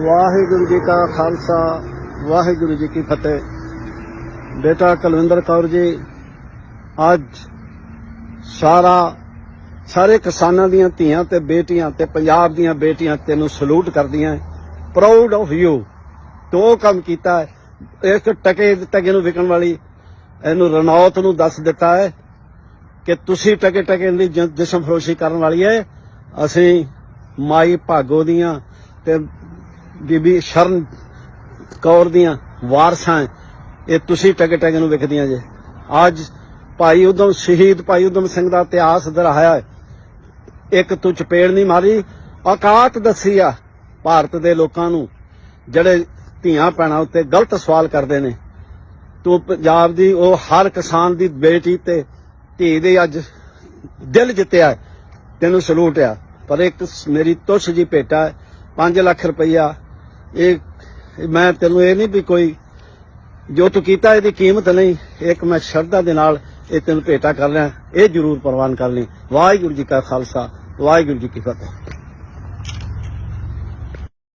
ਵਾਹਿਗੁਰੂ ਜੀ ਕਾ ਖਾਲਸਾ, ਵਾਹਿਗੁਰੂ ਜੀ ਕੀ ਫਤਿਹ। ਬੇਟਾ ਕੁਲਵਿੰਦਰ ਕੌਰ ਜੀ, ਅੱਜ ਸਾਰਾ, ਸਾਰੇ ਕਿਸਾਨਾਂ ਦੀਆਂ ਧੀਆਂ ਤੇ ਬੇਟੀਆਂ ਤੇ ਪੰਜਾਬ ਦੀਆਂ ਬੇਟੀਆਂ ਤੈਨੂੰ ਸਲੂਟ ਕਰਦੀਆਂ ਪ੍ਰਾਊਡ ਆਫ ਯੂ ਤੋ ਕੰਮ ਕੀਤਾ ਇੱਕ ਟਕੇ ਟਕੇ ਨੂੰ ਵਿਕਣ ਵਾਲੀ, ਇਹਨੂੰ ਰਣੌਤ ਨੂੰ ਦੱਸ ਦਿੱਤਾ ਹੈ ਕਿ ਤੁਸੀਂ ਟਕੇ ਟਕੇ ਦੀ ਜਿਸਮ ਫਰੋਸ਼ੀ ਕਰਨ ਵਾਲੀ ਹੈ। ਅਸੀਂ ਮਾਈ ਭਾਗੋ ਦੀਆਂ ਤੇ ਬੀਬੀ ਸ਼ਰਨ ਕੌਰ ਦੀਆਂ ਵਾਰਸਾਂ ਇਹ ਤੁਸੀਂ ਟਕੇ ਟਕੇ ਨੂੰ ਵਿਖਦੀਆਂ ਜੇ। ਅੱਜ ਭਾਈ ਉਦਮ ਸ਼ਹੀਦ ਭਾਈ ਉਦਮ ਸਿੰਘ ਦਾ ਇਤਿਹਾਸ ਦਰਹਾਇਆ ਹੈ। ਇੱਕ ਤੂੰ ਚਪੇੜ ਨਹੀਂ ਮਾਰੀ, ਔਕਾਤ ਦੱਸੀ ਆ ਭਾਰਤ ਦੇ ਲੋਕਾਂ ਨੂੰ। ਜਿਹੜੇ ਧੀਆਂ ਭੈਣਾਂ ਉੱਤੇ ਗਲਤ ਸਵਾਲ ਕਰਦੇ ਨੇ। ਤੂੰ ਪੰਜਾਬ ਦੀ ਉਹ ਹਰ ਕਿਸਾਨ ਦੀ ਬੇਟੀ ਤੇ ਧੀ ਦੇ ਅੱਜ ਦਿਲ ਜਿੱਤਿਆ ਤੈਨੂੰ ਸਲੂਟ ਆ। ਪਰ ਇੱਕ ਮੇਰੀ ਤੁਸ਼ ਜੀ ਭੇਟਾ 5 ਲੱਖ ਰੁਪਈਆ ਇਹ ਮੈਂ ਤੈਨੂੰ ਇਹ ਨਹੀਂ ਵੀ ਕੋਈ ਜੋ ਤੂੰ ਕੀਤਾ ਇਹਦੀ ਕੀਮਤ ਨਹੀਂ, ਇੱਕ ਮੈਂ ਸ਼ਰਧਾ ਦੇ ਨਾਲ ਇਹ ਤੈਨੂੰ ਭੇਟਾ ਕਰ ਰਿਹਾ, ਇਹ ਜ਼ਰੂਰ ਪ੍ਰਵਾਨ ਕਰ ਲਈ। ਵਾਹਿਗੁਰੂ ਜੀ ਕਾ ਖਾਲਸਾ, ਵਾਹਿਗੁਰੂ ਜੀ ਕੀ ਫਤਿਹ।